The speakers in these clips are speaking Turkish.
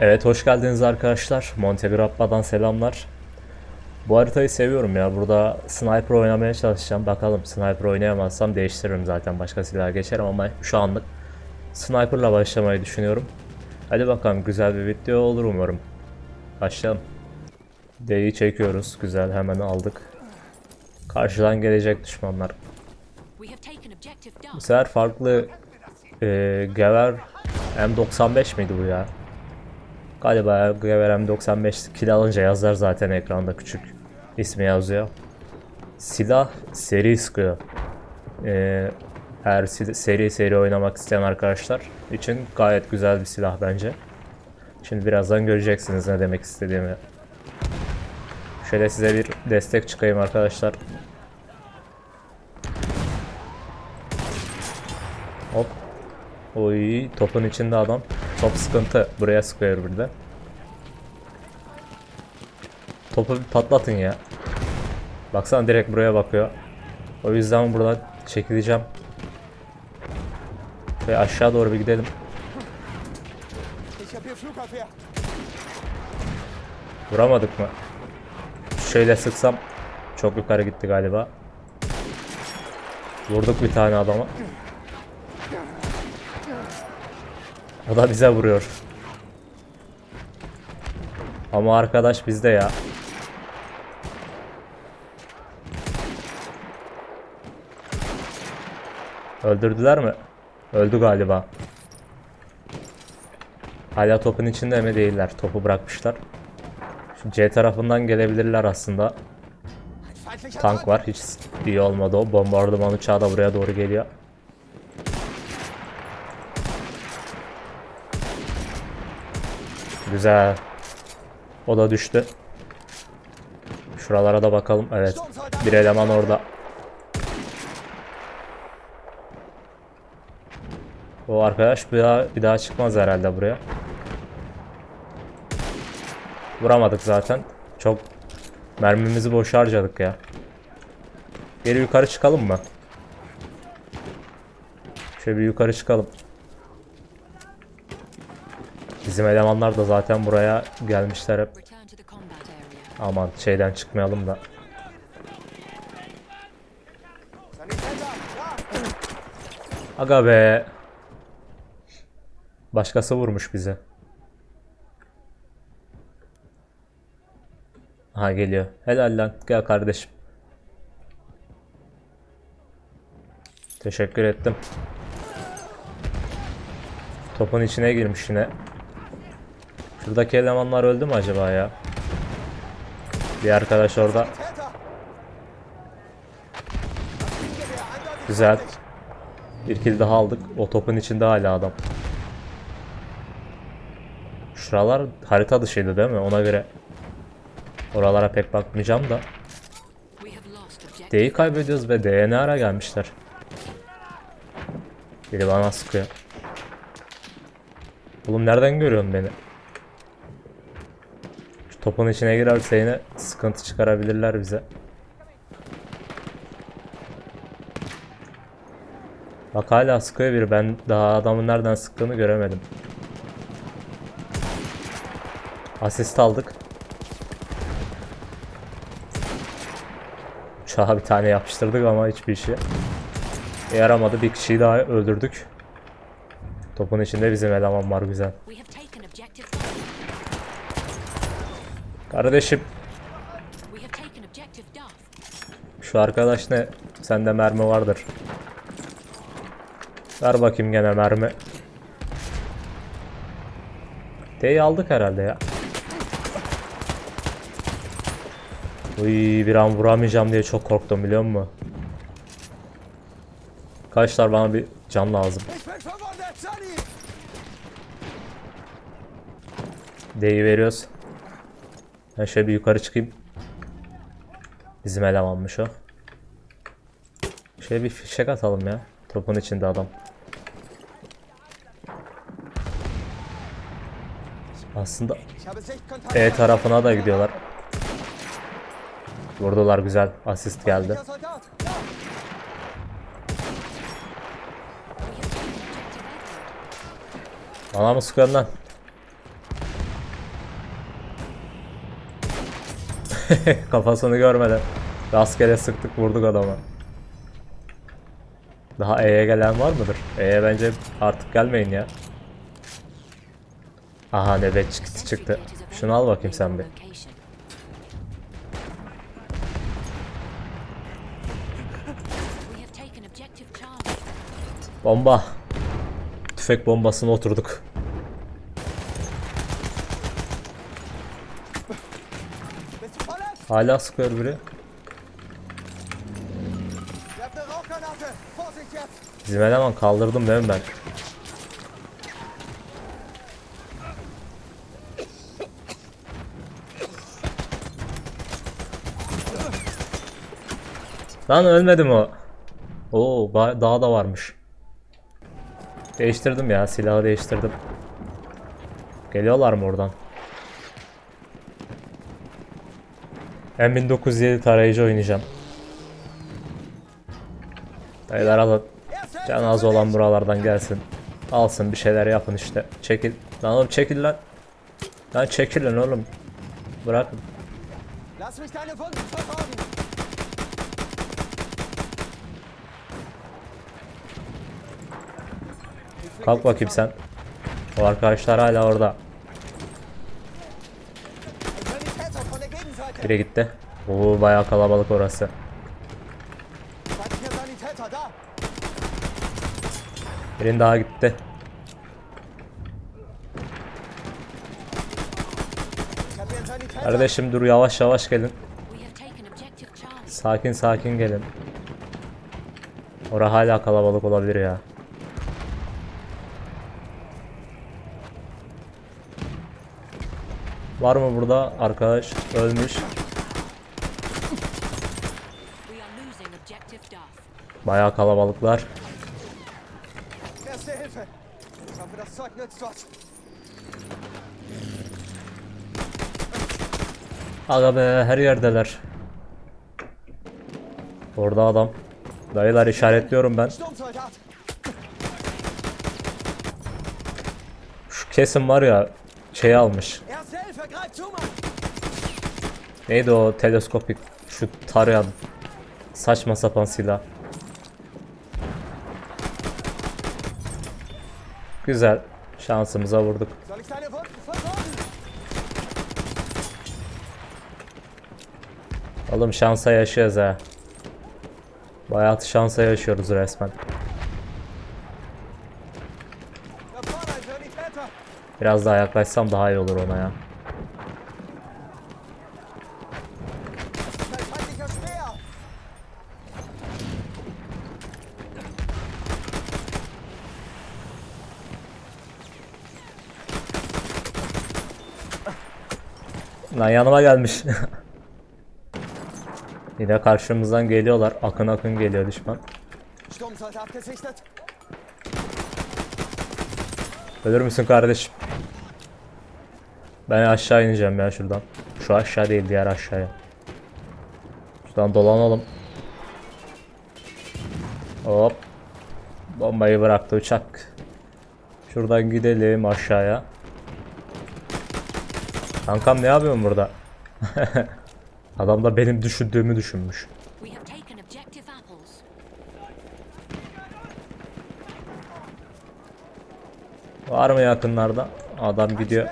Evet hoş geldiniz arkadaşlar. Montegrappa'dan selamlar. Bu haritayı seviyorum ya. Burada sniper oynamaya çalışacağım. Bakalım sniper oynayamazsam değiştiririm zaten. Başka silaha geçerim ama şu anlık sniperla başlamayı düşünüyorum. Hadi bakalım güzel bir video olur umarım. Başlayalım. D'yi çekiyoruz. Güzel hemen aldık. Karşıdan gelecek düşmanlar. Bu sefer farklı e, Gever M95 miydi bu ya? Galiba Gever M95 kill alınca yazar zaten ekranda küçük ismi yazıyor. Silah seri sıkıyor. E, eğer si- seri seri oynamak isteyen arkadaşlar için gayet güzel bir silah bence. Şimdi birazdan göreceksiniz ne demek istediğimi. Şöyle size bir destek çıkayım arkadaşlar. Oy topun içinde adam. Top sıkıntı. Buraya sıkıyor bir de. Topu bir patlatın ya. Baksana direkt buraya bakıyor. O yüzden buradan çekileceğim. Ve aşağı doğru bir gidelim. Vuramadık mı? Şöyle sıksam çok yukarı gitti galiba. Vurduk bir tane adama. O da bize vuruyor. Ama arkadaş bizde ya. Öldürdüler mi? Öldü galiba. Hala topun içinde mi değiller? Topu bırakmışlar. Şu C tarafından gelebilirler aslında. Tank var. Hiç iyi olmadı o. Bombardıman uçağı da buraya doğru geliyor. Güzel. O da düştü. Şuralara da bakalım. Evet. Bir eleman orada. O arkadaş bir daha, bir daha çıkmaz herhalde buraya. Vuramadık zaten. Çok mermimizi boş harcadık ya. Geri yukarı çıkalım mı? Şöyle bir yukarı çıkalım. Bizim elemanlar da zaten buraya gelmişler hep. Aman şeyden çıkmayalım da. Aga be. Başkası vurmuş bize. Aha geliyor. Helal lan. Gel kardeşim. Teşekkür ettim. Topun içine girmiş yine. Şuradaki elemanlar öldü mü acaba ya? Bir arkadaş orada. Güzel. Bir kill daha aldık. O topun içinde hala adam. Şuralar harita dışıydı değil mi? Ona göre oralara pek bakmayacağım da. D'yi kaybediyoruz ve D'ye ne ara gelmişler? Biri bana sıkıyor. Oğlum nereden görüyorsun beni? Topun içine girerse yine sıkıntı çıkarabilirler bize. Bak hala sıkıyor biri. Ben daha adamın nereden sıktığını göremedim. Asist aldık. Uçağa bir tane yapıştırdık ama hiçbir işe yaramadı. Bir kişiyi daha öldürdük. Topun içinde bizim eleman var güzel. Kardeşim şu arkadaş ne? Sende mermi vardır. Ver bakayım gene mermi. D'yi aldık herhalde ya. Uy bir an vuramayacağım diye çok korktum biliyor musun? Arkadaşlar bana bir can lazım. D'yi veriyoruz. Ben şöyle bir yukarı çıkayım. Bizim elemanmış o. Şöyle bir fişek atalım ya. Topun içinde adam. Aslında. E tarafına da gidiyorlar. Vurdular güzel. Asist geldi. Bana mı lan? Kafasını görmeden. Rastgele sıktık vurduk adamı. Daha E'ye gelen var mıdır? E'ye bence artık gelmeyin ya. Aha nöbetçi kiti çıktı. Şunu al bakayım sen bir. Bomba. Tüfek bombasına oturduk. Hala sıkıyor biri. Bizim eleman kaldırdım değil mi ben? Lan ölmedi mi o? Oo daha da varmış. Değiştirdim ya silahı değiştirdim. Geliyorlar mı oradan? M1907 tarayıcı oynayacağım. Beyler alın. Can az olan buralardan gelsin. Alsın bir şeyler yapın işte. Çekil. Lan oğlum çekil lan. Lan çekil lan oğlum. Bırakın. Kalk bakayım sen. O arkadaşlar hala orada. Biri gitti. Oo bayağı kalabalık orası. Birin daha gitti. Kardeşim dur yavaş yavaş gelin. Sakin sakin gelin. Ora hala kalabalık olabilir ya. Var mı burada arkadaş ölmüş? Bayağı kalabalıklar. Aga be her yerdeler. Orada adam. Dayılar işaretliyorum ben. Şu kesim var ya şey almış. Neydi o teleskopik şu tarayan saçma sapan silah. Güzel. Şansımıza vurduk. Oğlum şansa yaşıyoruz ha. Bayağı şansa yaşıyoruz resmen. Biraz daha yaklaşsam daha iyi olur ona ya. Lan yanıma gelmiş. Yine karşımızdan geliyorlar. Akın akın geliyor düşman. Ölür müsün kardeşim? Ben aşağı ineceğim ya şuradan. Şu aşağı değil diğer aşağıya. Şuradan dolanalım. Hop. Bombayı bıraktı uçak. Şuradan gidelim aşağıya. Kankam ne yapıyorsun burada? Adam da benim düşündüğümü düşünmüş. Var mı yakınlarda? Adam gidiyor.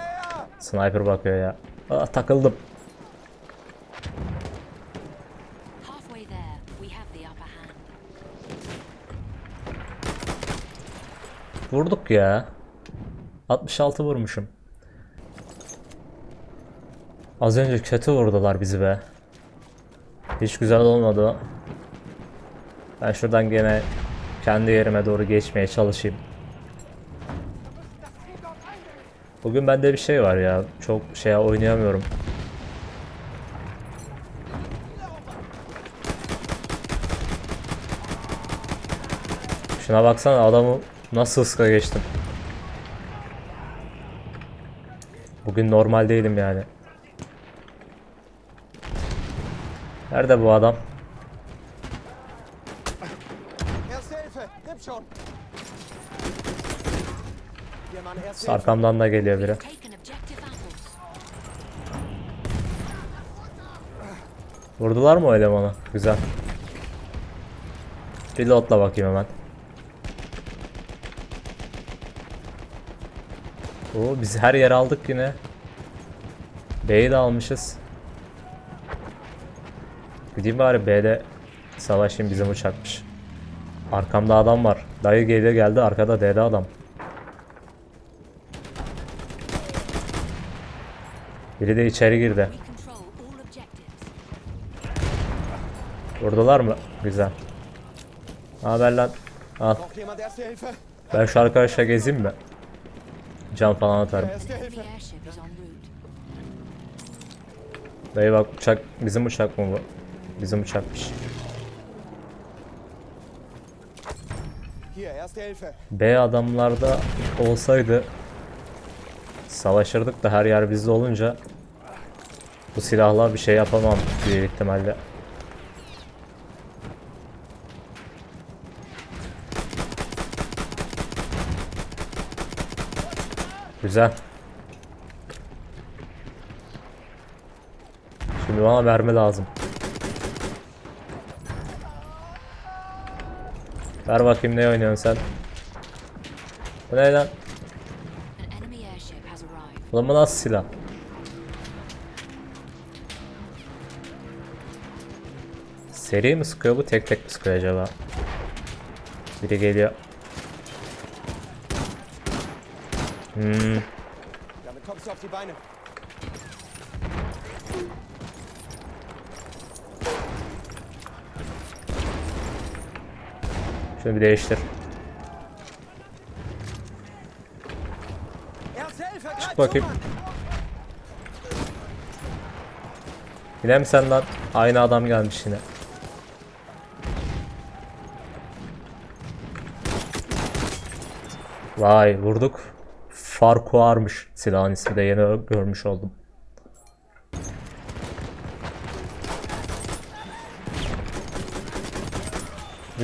Sniper bakıyor ya. Ah, takıldım. Vurduk ya. 66 vurmuşum. Az önce kötü vurdular bizi be. Hiç güzel olmadı. Ben şuradan gene kendi yerime doğru geçmeye çalışayım. Bugün bende bir şey var ya. Çok şey oynayamıyorum. Şuna baksana adamı nasıl ıska geçtim. Bugün normal değilim yani. Nerede bu adam? Arkamdan da geliyor biri. Vurdular mı o elemanı? Güzel. Reloadla bakayım hemen. Oo, biz her yere aldık yine. B'yi de almışız. Gideyim bari B'de savaşayım bizim uçakmış. Arkamda adam var. Dayı geliyor geldi arkada D'de adam. Biri de içeri girdi. Vurdular mı? Güzel. Ne haber lan? Al. Ben şu arkadaşla gezeyim mi? Can falan atarım. Dayı bak uçak bizim uçak mı bu? Bizim uçakmış. Hilfe. B adamlarda olsaydı savaşırdık da her yer bizde olunca bu silahla bir şey yapamam büyük ihtimalle. Güzel. Şimdi bana mermi lazım. Ver bakayım ne oynuyorsun sen? Bu ne lan? Ulan bu nasıl silah? Seri mi sıkıyor bu tek tek mi sıkıyor acaba? Biri geliyor. Hmm, şunu bir değiştir. Çık bakayım. Yine sen lan? Aynı adam gelmiş yine. Vay vurduk. Farkuar'mış silahın ismi de yeni görmüş oldum.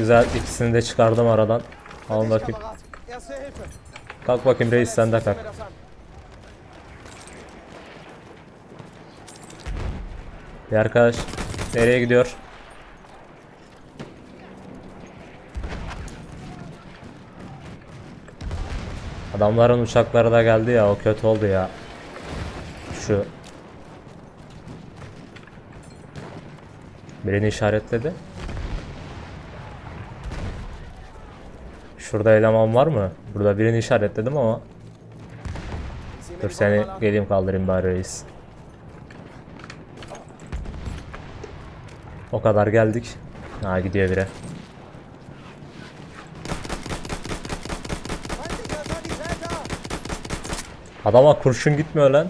Güzel ikisini de çıkardım aradan. Alın bakayım. Kalk bakayım reis sen de kalk. Bir arkadaş nereye gidiyor? Adamların uçakları da geldi ya o kötü oldu ya. Şu Birini işaretledi. Şurada eleman var mı? Burada birini işaretledim ama dur seni geleyim kaldırayım bari reis. O kadar geldik. Ha gidiyor Sanitäter! Adama kurşun gitmiyor lan.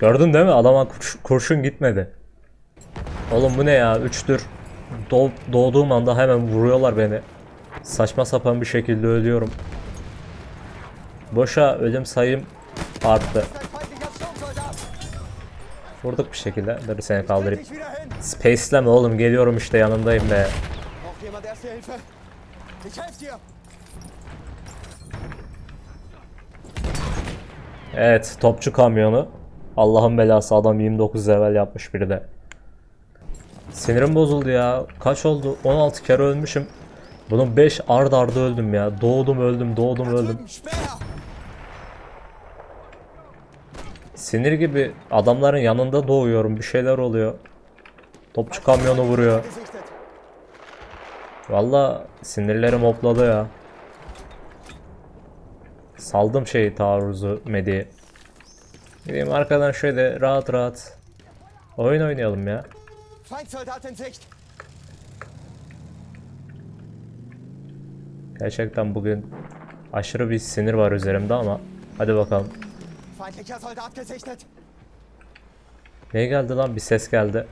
Gördün değil mi? Adama kurş- kurşun gitmedi. Oğlum bu ne ya? Üçtür. Doğ- doğduğum anda hemen vuruyorlar beni. Saçma sapan bir şekilde ölüyorum. Boşa ölüm sayım arttı. Vurduk bir şekilde. Dur seni kaldırayım. Space'leme oğlum geliyorum işte yanındayım be. Evet topçu kamyonu. Allah'ın belası adam 29 level yapmış biri de. Sinirim bozuldu ya. Kaç oldu? 16 kere ölmüşüm. Bunun 5 ard arda öldüm ya. Doğdum öldüm, doğdum öldüm. Sinir gibi adamların yanında doğuyorum. Bir şeyler oluyor. Topçu kamyonu vuruyor. Valla sinirlerim hopladı ya. Saldım şeyi taarruzu Medi'ye. Gideyim arkadan şöyle rahat rahat oyun oynayalım ya. Feindsoldat in Sicht! Gerçekten bugün aşırı bir sinir var üzerimde ama hadi bakalım. Feindlicher Soldat gesichtet! Ne geldi lan? Bir ses geldi.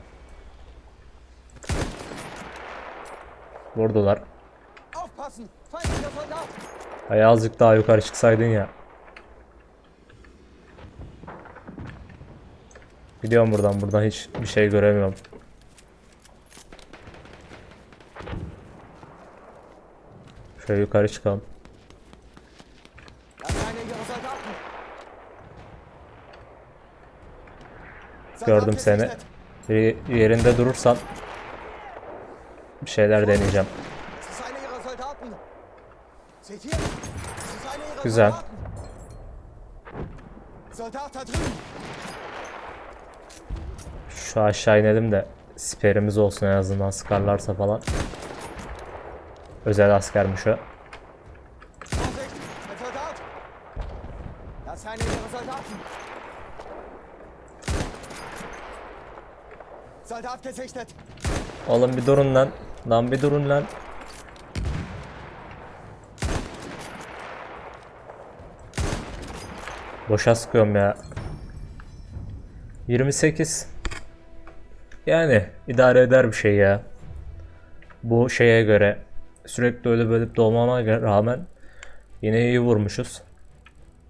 Vurdular. Aufpassen! Feindlicher Soldat! Ay azıcık daha yukarı çıksaydın ya. Gidiyorum buradan. Buradan hiç bir şey göremiyorum. Şöyle yukarı çıkalım. Gördüm seni. Bir yerinde durursan bir şeyler deneyeceğim. Güzel. Şu aşağı inelim de siperimiz olsun en azından sıkarlarsa falan. Özel askermiş o. Oğlum bir durun lan. Lan bir durun lan. Boşa sıkıyorum ya. 28. Yani idare eder bir şey ya. Bu şeye göre sürekli öyle bölüp dolmama rağmen yine iyi vurmuşuz.